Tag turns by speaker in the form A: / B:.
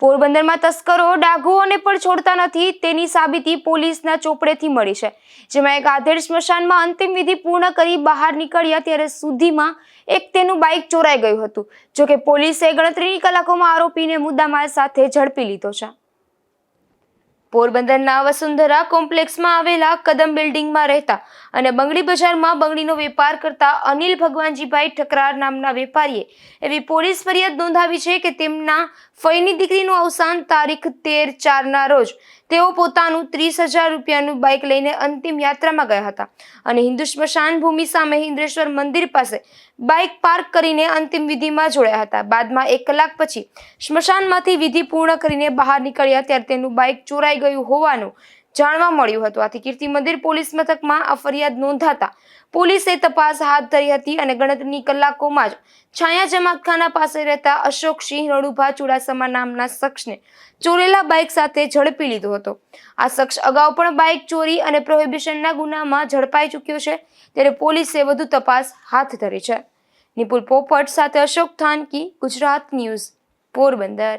A: પોરબંદરમાં તસ્કરો, ડાઘુઓને પણ છોડતા નથી. તેની સાબિતી પોલીસના ચોપડેથી મળી છે. જેમાં એક આધેડ સ્મશાનમાં અંતિમ વિધિ પૂર્ણ કરી બહાર નીકળ્યા ત્યારે સુધીમાં એક તેનું બાઇક ચોરાઈ ગયું હતું. જોકે પોલીસે ગણતરીની કલાકોમાં આરોપીને મુદ્દામાલ સાથે ઝડપી લીધો છે. પોરબંદરના વસુંધરા કોમ્પ્લેક્સમાં આવેલા કદમ બિલ્ડિંગમાં રહેતા અને બંગડી બજારમાં બંગડીનો વેપાર કરતા અનિલ ભગવાનજીભાઈ ઠકરાર નામના વેપારીએ એવી પોલીસ ફરિયાદ નોંધાવી છે કે તેમના ફઈની દીકરીનું અવસાન તારીખ તેર ચારના રોજ. તેઓ પોતાનું ત્રીસ હજાર રૂપિયાનું બાઇક લઈને અંતિમ યાત્રામાં ગયા હતા અને હિન્દુ સ્મશાન ભૂમિ સામે હિન્દ્રેશ્વર મંદિર પાસે બાઇક પાર્ક કરીને અંતિમ વિધિમાં જોડ્યા હતા. બાદમાં એક કલાક પછી સ્મશાનમાંથી વિધિ પૂર્ણ કરીને બહાર નીકળ્યા ત્યારે તેનું બાઇક ચોરાઈ ગયું હોવાનું જાણવા મળ્યું હતું. આથી કીર્તિ મંદિર પોલીસ મથકમાં આ ફરિયાદ નોંધાતા પોલીસે તપાસ હાથ ધરી હતી અને ગણતરીની કલાકોમાં જ છાયા જમાતખાના પાસે રહેતા અશોકસિંહ રણુભા ચુડાસમા નામના શખ્સને ચોરેલા બાઇક સાથે ઝડપી લીધો હતો. આ શખ્સ અગાઉ પણ બાઇક ચોરી અને પ્રોહિબિશનના ગુનામાં ઝડપાઈ ચૂક્યો છે. ત્યારે પોલીસે વધુ તપાસ હાથ ધરી છે. નિપુલ પોપટ સાથે અશોક થાનકી, ગુજરાત ન્યૂઝ, પોરબંદર.